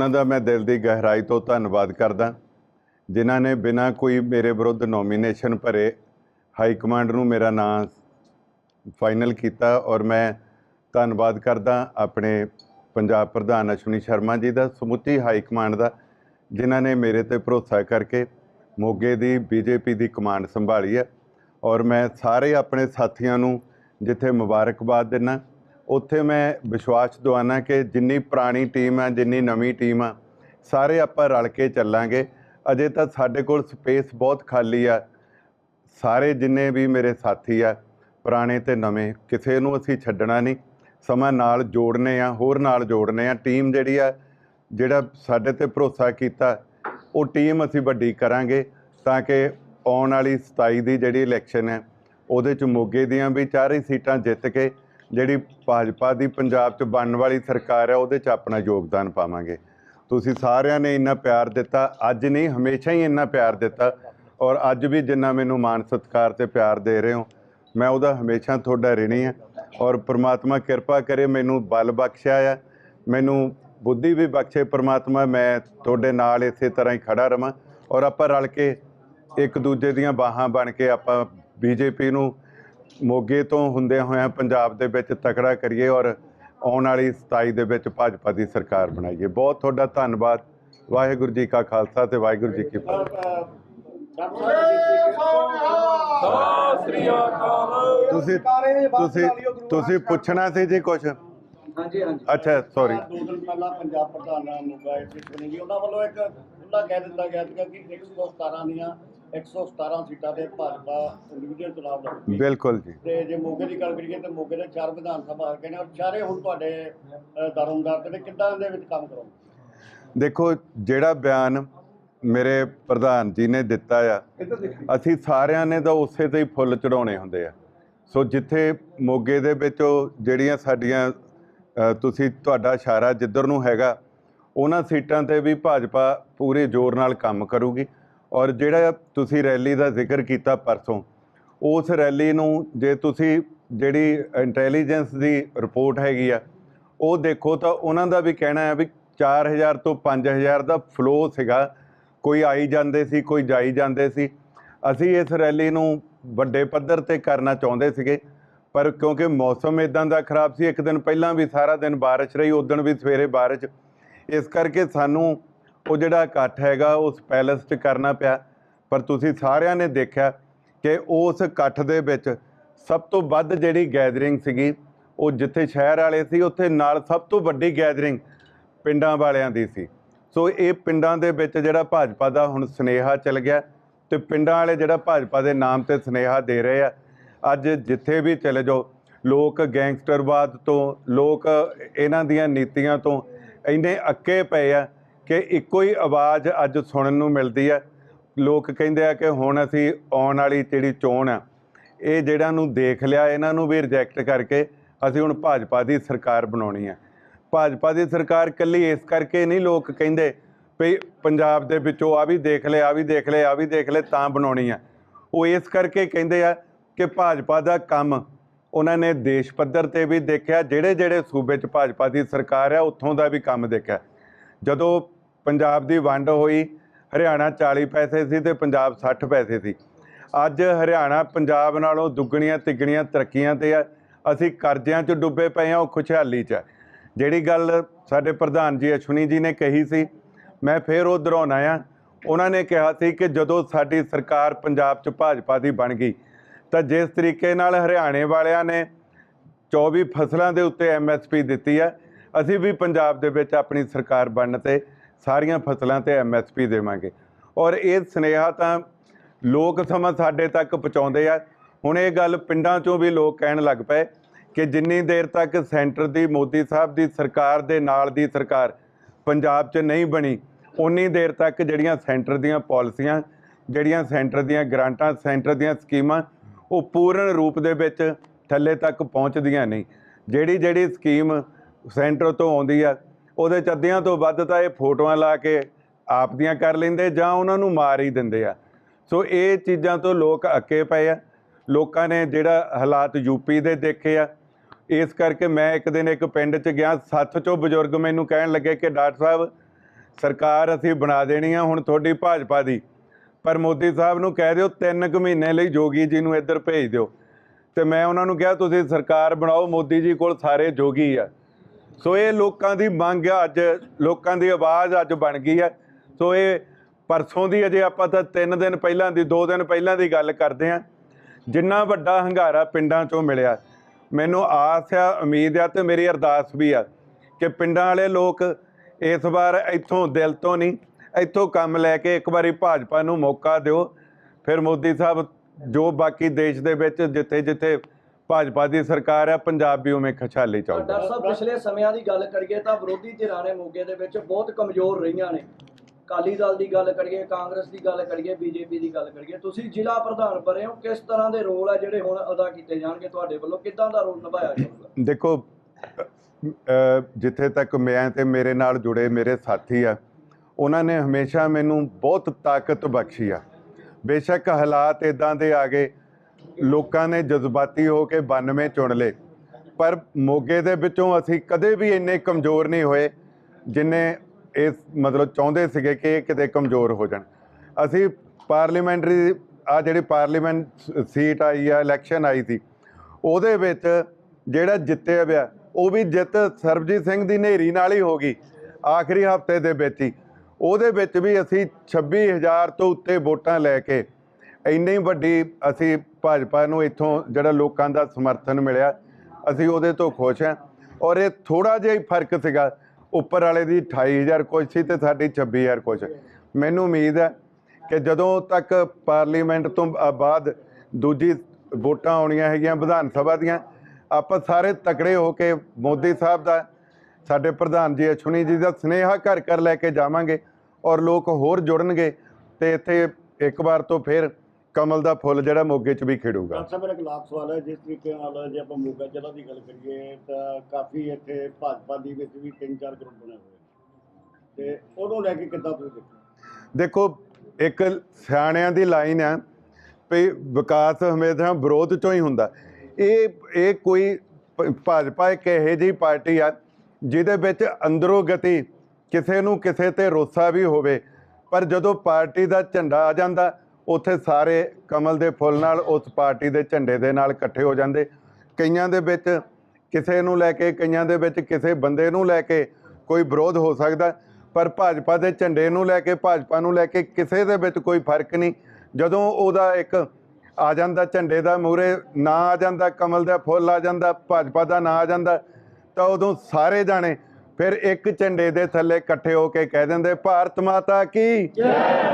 ਉਹਨਾਂ ਦਾ ਮੈਂ ਦਿਲ ਦੀ ਗਹਿਰਾਈ ਤੋਂ ਧੰਨਵਾਦ ਕਰਦਾ, ਜਿਨ੍ਹਾਂ ਨੇ ਬਿਨਾਂ ਕੋਈ ਮੇਰੇ ਵਿਰੁੱਧ ਨੋਮੀਨੇਸ਼ਨ ਭਰੇ ਹਾਈ ਕਮਾਂਡ ਨੂੰ ਮੇਰਾ ਨਾਂ ਫਾਈਨਲ ਕੀਤਾ ਔਰ ਮੈਂ ਧੰਨਵਾਦ ਕਰਦਾ ਆਪਣੇ ਪੰਜਾਬ ਪ੍ਰਧਾਨ ਅਸ਼ਵਨੀ ਸ਼ਰਮਾ ਜੀ ਦਾ, ਸਮੁੱਚੀ ਹਾਈ ਕਮਾਂਡ ਦਾ, ਜਿਨ੍ਹਾਂ ਨੇ ਮੇਰੇ ਤੇ ਭਰੋਸਾ ਕਰਕੇ ਮੋਗੇ ਦੀ ਬੀਜੇਪੀ ਦੀ ਕਮਾਂਡ ਸੰਭਾਲੀ ਹੈ ਔਰ ਮੈਂ ਸਾਰੇ ਆਪਣੇ ਸਾਥੀਆਂ ਨੂੰ ਜਿੱਥੇ ਮੁਬਾਰਕਬਾਦ ਦਿੰਦਾ ਉੱਥੇ ਮੈਂ ਵਿਸ਼ਵਾਸ ਦਵਾਨਾ ਕਿ ਜਿੰਨੀ ਪੁਰਾਣੀ ਟੀਮ ਹੈ ਜਿੰਨੀ ਨਵੀਂ ਟੀਮ ਆ, ਸਾਰੇ ਆਪਾਂ ਰਲ ਕੇ ਚੱਲਾਂਗੇ। ਅਜੇ ਤਾਂ ਸਾਡੇ ਕੋਲ ਸਪੇਸ ਬਹੁਤ ਖਾਲੀ ਆ। ਸਾਰੇ ਜਿੰਨੇ ਵੀ ਮੇਰੇ ਸਾਥੀ ਆ, ਪੁਰਾਣੇ ਤੇ ਨਵੇਂ, ਕਿਸੇ ਨੂੰ ਅਸੀਂ ਛੱਡਣਾ ਨਹੀਂ। ਸਮਾਂ ਨਾਲ ਜੋੜਨੇ ਆ, ਹੋਰ ਨਾਲ ਜੋੜਨੇ ਆ। ਟੀਮ ਜਿਹੜੀ ਆ, ਜਿਹੜਾ ਸਾਡੇ ਤੇ ਭਰੋਸਾ ਕੀਤਾ, ਉਹ ਟੀਮ ਅਸੀਂ ਵੱਡੀ ਕਰਾਂਗੇ ਤਾਂ ਕਿ ਆਉਣ ਵਾਲੀ 27 ਦੀ ਜਿਹੜੀ ਇਲੈਕਸ਼ਨ ਹੈ, ਉਹਦੇ ਚ ਮੋਗੇ ਦੀਆਂ ਵੀ ਚਾਰੇ ਸੀਟਾਂ ਜਿੱਤ ਕੇ ਜਿਹੜੀ ਭਾਜਪਾ ਦੀ ਪੰਜਾਬ ਚ ਬਣਨ ਵਾਲੀ ਸਰਕਾਰ ਹੈ, ਉਹਦੇ ਚ ਆਪਣਾ ਯੋਗਦਾਨ ਪਾਵਾਂਗੇ। ਤੁਸੀਂ ਸਾਰਿਆਂ ਨੇ ਇੰਨਾ ਪਿਆਰ ਦਿੱਤਾ, ਅੱਜ ਨਹੀਂ, ਹਮੇਸ਼ਾ ਹੀ ਇੰਨਾ ਪਿਆਰ ਦਿੱਤਾ। ਔਰ ਅੱਜ ਵੀ ਜਿੰਨਾ ਮੈਨੂੰ ਮਾਣ ਸਤਿਕਾਰ ਤੇ ਪਿਆਰ ਦੇ ਰਹੇ ਹੋ, ਮੈਂ ਉਹਦਾ ਹਮੇਸ਼ਾ ਤੁਹਾਡਾ ਰਿਣੀ ਹਾਂ। ਔਰ ਪ੍ਰਮਾਤਮਾ ਕਿਰਪਾ ਕਰੇ, ਮੈਨੂੰ ਬਲ ਬਖਸ਼ਿਆ ਆ। ਮੈਨੂੰ ਬੁੱਧੀ ਵੀ ਬਖਸ਼ੇ ਪ੍ਰਮਾਤਮਾ, ਮੈਂ ਤੁਹਾਡੇ ਨਾਲ ਇਸੇ ਤਰ੍ਹਾਂ ਹੀ ਖੜਾ ਰਵਾਂ। ਔਰ ਆਪਾਂ ਰਲ ਕੇ ਇੱਕ ਦੂਜੇ ਦੀਆਂ ਬਾਹਾਂ ਬਣ ਕੇ ਆਪਾਂ ਬੀਜੇਪੀ ਨੂੰ ਮੋਗੇ ਤੋਂ ਹੁੰਦੇ ਹੋਇਆਂ ਪੰਜਾਬ ਦੇ ਵਿੱਚ ਤਕੜਾ ਕਰੀਏ ਔਰ ਆਉਣ ਵਾਲੀ 27 ਦੇ ਵਿੱਚ ਭਾਜਪਾ ਦੀ ਸਰਕਾਰ ਬਣਾਈਏ। ਬਹੁਤ ਤੁਹਾਡਾ ਧੰਨਵਾਦ। ਵਾਹਿਗੁਰੂ ਜੀ ਕਾ ਖਾਲਸਾ ਤੇ ਵਾਹਿਗੁਰੂ ਜੀ ਕੀ ਫਤਿਹ। ਤੁਸੀਂ ਤੁਸੀਂ ਤੁਸੀਂ ਪੁੱਛਣਾ ਸੀ ਜੀ ਕੁਝ ਹਾਂਜੀ ਹਾਂਜੀ। ਅੱਛਾ ਸੌਰੀ ਦੋ ਦਿਨ ਪਹਿਲਾਂ ਪੰਜਾਬ ਪ੍ਰਧਾਨ ਮੋਗਾ ਇੱਥੇ ਸੁਣੀ ਗਈ ਉਹਨਾਂ ਵੱਲੋਂ ਇੱਕ ਖੁੱਲਾ ਕਹਿ ਦਿੱਤਾ ਗਿਆ ਕਿ 117 ਦੀਆਂ 117 ਸੀਟਾਂ ਤੇ ਭਾਜਪਾ ਇੰਡੀਵਿਜੂਅਲ ਚੁਣਾਵ ਲੜੂਗੀ ਬਿਲਕੁਲ ਜੀ। ਤੇ ਜੇ ਮੋਗੇ ਦੀ ਗੱਲ ਕਰੀਏ ਤੇ ਮੋਗੇ ਦੇ ਚਾਰ ਵਿਧਾਨ ਸਭਾ ਹਲਕੇ ਨੇ ਔਰ ਚਾਰੇ ਹੁਣ ਤੁਹਾਡੇ ਦਾਰੋਮਦਾਰ ਤੇ। ਕਿੱਦਾਂ ਦੇ ਵਿੱਚ ਕੰਮ ਕਰੋਗੇ ਦੇਖੋ ਜਿਹੜਾ ਬਿਆਨ ਮੇਰੇ ਪ੍ਰਧਾਨ ਜੀ ਨੇ ਦਿੱਤਾ ਆ ਅਸੀਂ ਸਾਰਿਆਂ ਨੇ ਤਾਂ ਉਸੇ ਤੇ ਹੀ ਫੁੱਲ ਚੜਾਉਣੇ ਹੁੰਦੇ ਆ। ਸੋ ਜਿੱਥੇ ਮੋਗੇ ਦੇ ਵਿੱਚ ਉਹ ਜਿਹੜੀਆਂ ਸਾਡੀਆਂ ਤੁਸੀਂ ਤੁਹਾਡਾ ਇਸ਼ਾਰਾ ਜਿੱਧਰ ਨੂੰ ਹੈਗਾ ਉਹਨਾਂ ਸੀਟਾਂ ਤੇ ਵੀ ਭਾਜਪਾ ਪੂਰੇ ਜ਼ੋਰ ਨਾਲ ਕੰਮ ਕਰੂਗੀ। ਔਰ ਜਿਹੜਾ ਤੁਸੀਂ ਰੈਲੀ ਦਾ ਜ਼ਿਕਰ ਕੀਤਾ ਪਰਸੋਂ, ਉਸ ਰੈਲੀ ਨੂੰ ਜੇ ਤੁਸੀਂ ਜਿਹੜੀ ਇੰਟੈਲੀਜੈਂਸ ਦੀ ਰਿਪੋਰਟ ਹੈਗੀ ਆ, ਉਹ ਦੇਖੋ ਤਾਂ ਉਹਨਾਂ ਦਾ ਵੀ ਕਹਿਣਾ ਹੈ ਵੀ 4000 ਤੋਂ 5000 ਦਾ ਫਲੋ ਸੀਗਾ। ਕੋਈ ਆਈ ਜਾਂਦੇ ਸੀ, ਕੋਈ ਜਾਈ ਜਾਂਦੇ ਸੀ। ਅਸੀਂ ਇਸ ਰੈਲੀ ਨੂੰ ਵੱਡੇ ਪੱਧਰ ਤੇ ਕਰਨਾ ਚਾਹੁੰਦੇ ਸੀਗੇ, ਪਰ ਕਿਉਂਕਿ ਮੌਸਮ ਇਦਾਂ ਦਾ ਖਰਾਬ ਸੀ, ਇੱਕ ਦਿਨ ਪਹਿਲਾਂ ਵੀ ਸਾਰਾ ਦਿਨ ਬਾਰਿਸ਼ ਰਹੀ ਉਦੋਂ ਵੀ ਸਵੇਰੇ ਬਾਰਿਸ਼। ਇਸ ਕਰਕੇ ਸਾਨੂੰ ਉਹ ਜਿਹੜਾ ਇਕੱਠ ਹੈਗਾ, ਉਸ ਪੈਲਸ 'ਚ ਕਰਨਾ ਪਿਆ। ਪਰ ਤੁਸੀਂ ਸਾਰਿਆਂ ਨੇ ਦੇਖਿਆ ਕਿ ਉਸ ਇਕੱਠ ਦੇ ਵਿੱਚ ਸਭ ਤੋਂ ਵੱਧ ਜਿਹੜੀ ਗੈਦਰਿੰਗ ਸੀਗੀ, ਉਹ ਜਿੱਥੇ ਸ਼ਹਿਰ ਵਾਲੇ ਸੀ, ਉੱਥੇ ਨਾਲ ਸਭ ਤੋਂ ਵੱਡੀ ਗੈਦਰਿੰਗ ਪਿੰਡਾਂ ਵਾਲਿਆਂ ਦੀ ਸੀ। ਸੋ ਇਹ ਪਿੰਡਾਂ ਦੇ ਵਿੱਚ ਜਿਹੜਾ ਭਾਜਪਾ ਦਾ ਹੁਣ ਸਨੇਹਾ ਚੱਲ ਗਿਆ ਤੇ ਪਿੰਡਾਂ ਵਾਲੇ ਜਿਹੜਾ ਭਾਜਪਾ ਦੇ ਨਾਮ ਤੇ ਸਨੇਹਾ ਦੇ ਰਹੇ ਆ, ਅੱਜ ਜਿੱਥੇ ਵੀ ਚਲੇ ਜਾਓ, ਲੋਕ ਗੈਂਗਸਟਰਵਾਦ ਤੋਂ, ਲੋਕ ਇਹਨਾਂ ਦੀਆਂ ਨੀਤੀਆਂ ਤੋਂ ਇੰਨੇ ਅੱਕੇ ਪਏ ਆ ਕਿ ਇੱਕੋ ਹੀ ਆਵਾਜ਼ ਅੱਜ ਸੁਣਨ ਨੂੰ ਮਿਲਦੀ ਹੈ। ਲੋਕ ਕਹਿੰਦੇ ਆ ਕਿ ਹੁਣ ਅਸੀਂ ਆਉਣ ਵਾਲੀ ਜਿਹੜੀ ਚੋਣ ਆ, ਇਹ ਜਿਹੜਾ ਨੂੰ ਦੇਖ ਲਿਆ, ਇਹਨਾਂ ਨੂੰ ਵੀ ਰਿਜੈਕਟ ਕਰਕੇ ਅਸੀਂ ਹੁਣ ਭਾਜਪਾ ਦੀ ਸਰਕਾਰ ਬਣਾਉਣੀ ਹੈ ਭਾਜਪਾ ਦੀ ਸਰਕਾਰ ਇਕੱਲੀ ਇਸ ਕਰਕੇ ਨਹੀਂ ਲੋਕ ਕਹਿੰਦੇ ਵੀ ਪੰਜਾਬ ਦੇ ਵਿੱਚੋਂ ਆ ਵੀ ਦੇਖ ਲੈ ਆ ਵੀ ਦੇਖ ਲੈ ਆ ਵੀ ਦੇਖ ਲੈ, ਤਾਂ ਬਣਾਉਣੀ ਆ। ਉਹ ਇਸ ਕਰਕੇ ਕਹਿੰਦੇ ਆ ਕਿ ਭਾਜਪਾ ਦਾ ਕੰਮ ਉਹਨਾਂ ਨੇ ਦੇਸ਼ ਪੱਧਰ ਤੇ ਵੀ ਦੇਖਿਆ ਜਿਹੜੇ ਜਿਹੜੇ ਸੂਬੇ 'ਚ ਭਾਜਪਾ ਦੀ ਸਰਕਾਰ ਆ, ਉੱਥੋਂ ਦਾ ਵੀ ਕੰਮ ਦੇਖਿਆ। ਜਦੋਂ ਪੰਜਾਬ ਦੀ ਵੰਡ ਹੋਈ, ਹਰਿਆਣਾ 40 ਪੈਸੇ ਸੀ ਤੇ ਪੰਜਾਬ 60 ਪੈਸੇ ਸੀ। ਅੱਜ ਹਰਿਆਣਾ ਪੰਜਾਬ ਨਾਲੋਂ ਦੁੱਗਣੀਆਂ ਤਿੱਗਣੀਆਂ ਤਰੱਕੀਆਂ ਤੇ ਆ। ਅਸੀਂ ਕਰਜ਼ਿਆਂ 'ਚ ਡੁੱਬੇ ਪਏ ਆ ਉਹ ਖੁਸ਼ਹਾਲੀ 'ਚ ਆ। ਜਿਹੜੀ ਗੱਲ ਸਾਡੇ ਪ੍ਰਧਾਨ ਜੀ ਅਸ਼ਵਨੀ ਜੀ ਨੇ ਕਹੀ ਸੀ, ਮੈਂ ਫੇਰ ਉਹ ਦੁਹਰਾਉਣਾ ਆ। ਉਹਨਾਂ ਨੇ ਕਿਹਾ ਸੀ ਕਿ ਜਦੋਂ ਸਾਡੀ ਸਰਕਾਰ ਪੰਜਾਬ 'ਚ ਭਾਜਪਾ ਦੀ ਬਣ ਗਈ, ਤਾਂ ਜਿਸ ਤਰੀਕੇ ਨਾਲ ਹਰਿਆਣੇ ਵਾਲਿਆਂ ਨੇ 24 ਫਸਲਾਂ ਦੇ ਉੱਤੇ ਐਮਐਸਪੀ ਦਿੱਤੀ ਹੈ ਅਸੀਂ ਵੀ ਪੰਜਾਬ ਦੇ ਵਿੱਚ ਆਪਣੀ ਸਰਕਾਰ ਬਣਨ ਤੇ ਸਾਰੀਆਂ ਫਸਲਾਂ ਤੇ ਐਮਐਸਪੀ ਦੇਵਾਂਗੇ। ਔਰ ਇਹ ਸੁਨੇਹਾ ਤਾਂ ਲੋਕ ਸਮਾਂ ਸਾਡੇ ਤੱਕ ਪਹੁੰਚਾਉਂਦੇ ਆ। ਹੁਣ ਇਹ ਗੱਲ ਪਿੰਡਾਂ 'ਚੋਂ ਵੀ ਲੋਕ ਕਹਿਣ ਲੱਗ ਪਏ ਕਿ ਜਿੰਨੀ ਦੇਰ ਤੱਕ ਸੈਂਟਰ ਦੀ ਮੋਦੀ ਸਾਹਿਬ ਦੀ ਸਰਕਾਰ ਦੇ ਨਾਲ ਦੀ ਸਰਕਾਰ ਪੰਜਾਬ 'ਚ ਨਹੀਂ ਬਣੀ ਉਨੀ ਦੇਰ ਤੱਕ ਜਿਹੜੀਆਂ ਸੈਂਟਰ ਦੀਆਂ ਪਾਲਿਸੀਆਂ, ਜਿਹੜੀਆਂ ਸੈਂਟਰ ਦੀਆਂ ਗ੍ਰਾਂਟਾਂ, ਸੈਂਟਰ ਦੀਆਂ ਸਕੀਮਾਂ, ਉਹ ਪੂਰਨ ਰੂਪ ਦੇ ਵਿੱਚ ਥੱਲੇ ਤੱਕ ਪਹੁੰਚਦੀਆਂ ਨਹੀਂ। ਜਿਹੜੀ ਜਿਹੜੀ ਸਕੀਮ ਸੈਂਟਰ ਤੋਂ ਆਉਂਦੀ ਆ ਉਹਦੇ ਚ ਅੱਧਿਆਂ ਤੋਂ ਵੱਧ ਤਾਂ ਇਹ ਫੋਟੋਆਂ ਲਾ ਕੇ ਆਪ ਦੀਆਂ ਕਰ ਲੈਂਦੇ ਜਾਂ ਉਹਨਾਂ ਨੂੰ ਮਾਰ ਹੀ ਦਿੰਦੇ ਆ। ਸੋ ਇਹ ਚੀਜ਼ਾਂ ਤੋਂ ਲੋਕ ਅੱਕੇ ਪਏ ਆ। ਲੋਕਾਂ ਨੇ ਜਿਹੜਾ ਹਾਲਾਤ ਯੂਪੀ ਦੇ ਦੇਖੇ ਆ। ਇਸ ਕਰਕੇ ਮੈਂ ਇੱਕ ਦਿਨ ਇੱਕ ਪਿੰਡ 'ਚ ਗਿਆ। ਸੱਤ ਚੋਂ ਬਜ਼ੁਰਗ ਮੈਨੂੰ ਕਹਿਣ ਲੱਗੇ ਕਿ ਡਾਕਟਰ ਸਾਹਿਬ, ਸਰਕਾਰ ਅਸੀਂ ਬਣਾ ਦੇਣੀ ਆ ਹੁਣ ਤੁਹਾਡੀ ਭਾਜਪਾ ਦੀ। ਪਰ ਮੋਦੀ ਸਾਹਿਬ ਨੂੰ ਕਹਿ ਦਿਓ 3 ਕੁ ਮਹੀਨੇ ਲਈ ਜੋਗੀ ਜੀ ਨੂੰ ਇੱਧਰ ਭੇਜ ਦਿਓ। ਤੇ ਮੈਂ ਉਹਨਾਂ ਨੂੰ ਕਿਹਾ, ਤੁਸੀਂ ਸਰਕਾਰ ਬਣਾਓ, ਮੋਦੀ ਜੀ ਕੋਲ ਸਾਰੇ ਜੋਗੀ ਆ। ਸੋ ਇਹ ਲੋਕਾਂ ਦੀ ਮੰਗ ਆ, ਅੱਜ ਲੋਕਾਂ ਦੀ ਆਵਾਜ਼ ਅੱਜ ਬਣ ਗਈ ਆ ਸੋ ਇਹ ਪਰਸੋਂ ਦੀ ਅਜੇ ਆਪਾਂ ਤਾਂ 3 ਦਿਨ ਪਹਿਲਾਂ ਦੀ 2 ਦਿਨ ਪਹਿਲਾਂ ਦੀ ਗੱਲ ਕਰਦੇ ਆ ਜਿੰਨਾ ਵੱਡਾ ਹੰਗਾਰਾ ਪਿੰਡਾਂ ਚੋਂ ਮਿਲਿਆ, ਮੈਨੂੰ ਆਸ ਆ, ਉਮੀਦ ਆ ਤੇ ਮੇਰੀ ਅਰਦਾਸ ਵੀ ਆ ਕਿ ਪਿੰਡਾਂ ਵਾਲੇ ਲੋਕ ਇਸ ਵਾਰ ਇੱਥੋਂ ਦਿਲ ਤੋਂ ਨਹੀਂ, ਇੱਥੋਂ ਕੰਮ ਲੈ ਕੇ ਇੱਕ ਵਾਰੀ ਭਾਜਪਾ ਨੂੰ ਮੌਕਾ ਦਿਓ। ਫਿਰ ਮੋਦੀ ਸਾਹਿਬ ਜੋ ਬਾਕੀ ਦੇਸ਼ ਦੇ ਵਿੱਚ ਜਿੱਥੇ ਜਿੱਥੇ ਭਾਜਪਾ ਦੀ ਸਰਕਾਰ ਆ ਪੰਜਾਬ ਵੀ ਉਵੇਂ ਖਛਾਲੀ ਚਾਊਗਾ ਡਾਕਟਰ ਸਾਹਿਬ ਪਿਛਲੇ ਸਮਿਆਂ ਦੀ ਗੱਲ ਕਰੀਏ ਤਾਂ ਵਿਰੋਧੀ ਧਿਰਾਂ ਨੇ ਮੋਗੇ ਦੇ ਵਿੱਚ ਬਹੁਤ ਕਮਜ਼ੋਰ ਰਹੀਆਂ ਨੇ। ਅਕਾਲੀ ਦਲ ਦੀ ਗੱਲ ਕਰੀਏ ਕਾਂਗਰਸ ਦੀ ਗੱਲ ਕਰੀਏ ਬੀਜੇਪੀ ਦੀ ਗੱਲ ਕਰੀਏ ਤੁਸੀਂ ਜ਼ਿਲ੍ਹਾ ਪ੍ਰਧਾਨ ਬਣੇ ਹੋ ਕਿਸ ਤਰ੍ਹਾਂ ਦੇ ਰੋਲ ਆ ਜਿਹੜੇ ਹੁਣ ਅਦਾ ਕੀਤੇ ਜਾਣਗੇ ਤੁਹਾਡੇ ਵੱਲੋਂ? ਕਿੱਦਾਂ ਦਾ ਰੋਲ ਨਿਭਾਇਆ ਜਾਊਗਾ? ਦੇਖੋ ਜਿੱਥੇ ਤੱਕ ਮੈਂ ਤੇ ਮੇਰੇ ਨਾਲ ਜੁੜੇ ਮੇਰੇ ਸਾਥੀ ਆ ਉਹਨਾਂ ਨੇ ਹਮੇਸ਼ਾ ਮੈਨੂੰ ਬਹੁਤ ਤਾਕਤ ਬਖਸ਼ੀ ਆ। ਬੇਸ਼ੱਕ ਹਾਲਾਤ ਇਦਾਂ ਦੇ ਆ ਗਏ ਲੋਕਾਂ ਨੇ ਜਜ਼ਬਾਤੀ ਹੋ ਕੇ 92 ਚੁਣ ਲਏ। ਪਰ ਮੋਗੇ ਦੇ ਵਿੱਚੋਂ ਅਸੀਂ ਕਦੇ ਵੀ ਇੰਨੇ ਕਮਜ਼ੋਰ ਨਹੀਂ ਹੋਏ, ਜਿੰਨੇ ਇਸ ਮਤਲਬ ਚਾਹੁੰਦੇ ਸੀਗੇ ਕਿ ਇਹ ਕਿਤੇ ਕਮਜ਼ੋਰ ਹੋ ਜਾਣ। ਅਸੀਂ ਪਾਰਲੀਮੈਂਟਰੀ ਆ ਜਿਹੜੀ ਪਾਰਲੀਮੈਂਟ ਸੀਟ ਆਈ ਆ, ਇਲੈਕਸ਼ਨ ਆਈ ਸੀ, ਉਹਦੇ ਵਿੱਚ ਜਿਹੜਾ ਜਿੱਤਿਆ ਪਿਆ, ਉਹ ਵੀ ਜਿੱਤ ਸਰਬਜੀਤ ਸਿੰਘ ਦੀ ਨੇਰੀ ਨਾਲ ਹੀ ਹੋ ਗਈ, ਆਖਰੀ ਹਫ਼ਤੇ ਦੇ ਵਿੱਚ ਹੀ। ਉਹਦੇ ਵਿੱਚ ਵੀ ਅਸੀਂ 26000 ਤੋਂ ਉੱਤੇ ਵੋਟਾਂ ਲੈ ਕੇ ਇੰਨੀ ਵੱਡੀ ਅਸੀਂ ਭਾਜਪਾ ਨੂੰ ਇੱਥੋਂ ਜਿਹੜਾ ਲੋਕਾਂ ਦਾ ਸਮਰਥਨ ਮਿਲਿਆ, ਅਸੀਂ ਉਹਦੇ ਤੋਂ ਖੁਸ਼ ਹਾਂ। ਔਰ ਇਹ ਥੋੜਾ ਜਿਹਾ ਹੀ ਫ਼ਰਕ ਸੀਗਾ, ਉੱਪਰ ਵਾਲੇ ਦੀ 28000 ਕੁਛ ਸੀ ਤੇ ਸਾਡੀ 26000 ਕੁਛ ਮੈਨੂੰ ਉਮੀਦ ਹੈ ਕਿ ਜਦੋਂ ਤੱਕ ਪਾਰਲੀਮੈਂਟ ਤੋਂ ਬਾਅਦ ਦੂਜੀ ਵੋਟਾਂ ਆਉਣੀਆਂ ਹੈਗੀਆਂ ਵਿਧਾਨ ਸਭਾ ਦੀਆਂ, ਆਪਾਂ ਸਾਰੇ ਤਕੜੇ ਹੋ ਕੇ ਮੋਦੀ ਸਾਹਿਬ ਦਾ, ਸਾਡੇ ਪ੍ਰਧਾਨ ਜੀ ਅਸ਼ਵਨੀ ਜੀ ਦਾ ਸਨੇਹਾ ਘਰ ਘਰ ਲੈ ਕੇ ਜਾਵਾਂਗੇ ਔਰ ਲੋਕ ਹੋਰ ਜੁੜਨਗੇ ਤੇ ਇੱਥੇ ਇੱਕ ਵਾਰ ਤੋਂ ਫਿਰ ਕਮਲ ਦਾ ਫੁੱਲ ਜਿਹੜਾ ਮੋਗੇ 'ਚ ਵੀ ਖਿੜੂਗਾ। ਡਾਕਟਰ ਸਾਹਿਬ ਮੇਰਾ ਇੱਕ ਸਵਾਲ ਹੈ ਜਿਸ ਤਰੀਕੇ ਨਾਲ ਜੇ ਆਪਾਂ ਮੋਗਾ ਜ਼ਿਲ੍ਹਾ ਦੀ ਗੱਲ ਕਰੀਏ ਤਾਂ ਕਾਫੀ ਇੱਥੇ ਭਾਜਪਾ ਦੀ ਵਿੱਚ ਵੀ ਤਿੰਨ ਚਾਰ ਗਰੁੱਪ ਬਣੇ ਹੋਏ ਨੇ। ਤੇ ਉਹਨੂੰ ਲੈ ਕੇ ਕਿੱਦਾਂ ਤੁਸੀਂ ਦੇਖੋ ਦੇਖੋ ਇੱਕ ਸਿਆਣਿਆਂ ਦੀ ਲਾਈਨ ਆ ਵੀ ਵਿਕਾਸ ਹਮੇਸ਼ਾ ਵਿਰੋਧ ਚੋਂ ਹੀ ਹੁੰਦਾ। ਇਹ ਇਹ ਕੋਈ ਭਾਜਪਾ ਇੱਕ ਇਹੋ ਜਿਹੀ ਪਾਰਟੀ ਆ ਜਿਹਦੇ ਵਿੱਚ ਅੰਦਰੋਂ ਗਤੀ ਕਿਸੇ ਨੂੰ ਕਿਸੇ ਤੇ ਰੋਸਾ ਵੀ ਹੋਵੇ ਪਰ ਜਦੋਂ ਪਾਰਟੀ ਦਾ ਝੰਡਾ ਆ ਜਾਂਦਾ ਉੱਥੇ ਸਾਰੇ ਕਮਲ ਦੇ ਫੁੱਲ ਨਾਲ, ਉਸ ਪਾਰਟੀ ਦੇ ਝੰਡੇ ਦੇ ਨਾਲ ਇਕੱਠੇ ਹੋ ਜਾਂਦੇ। ਕਈਆਂ ਦੇ ਵਿੱਚ ਕਿਸੇ ਨੂੰ ਲੈ ਕੇ, ਕਈਆਂ ਦੇ ਵਿੱਚ ਕਿਸੇ ਬੰਦੇ ਨੂੰ ਲੈ ਕੇ ਕੋਈ ਵਿਰੋਧ ਹੋ ਸਕਦਾ, ਪਰ ਭਾਜਪਾ ਦੇ ਝੰਡੇ ਨੂੰ ਲੈ ਕੇ, ਭਾਜਪਾ ਨੂੰ ਲੈ ਕੇ ਕਿਸੇ ਦੇ ਵਿੱਚ ਕੋਈ ਫ਼ਰਕ ਨਹੀਂ। ਜਦੋਂ ਉਹਦਾ ਇੱਕ ਆ ਜਾਂਦਾ ਝੰਡੇ ਦਾ ਮੂਰੇ ਨਾਂ ਆ ਜਾਂਦਾ ਕਮਲ ਦਾ ਫੁੱਲ ਆ ਜਾਂਦਾ, ਭਾਜਪਾ ਦਾ ਨਾਂ ਆ ਜਾਂਦਾ, ਤਾਂ ਉਦੋਂ ਸਾਰੇ ਜਾਣੇ ਫਿਰ ਇੱਕ ਝੰਡੇ ਦੇ ਥੱਲੇ ਇਕੱਠੇ ਹੋ ਕੇ ਕਹਿ ਦਿੰਦੇ, ਭਾਰਤ ਮਾਤਾ ਕੀ? ਜੈ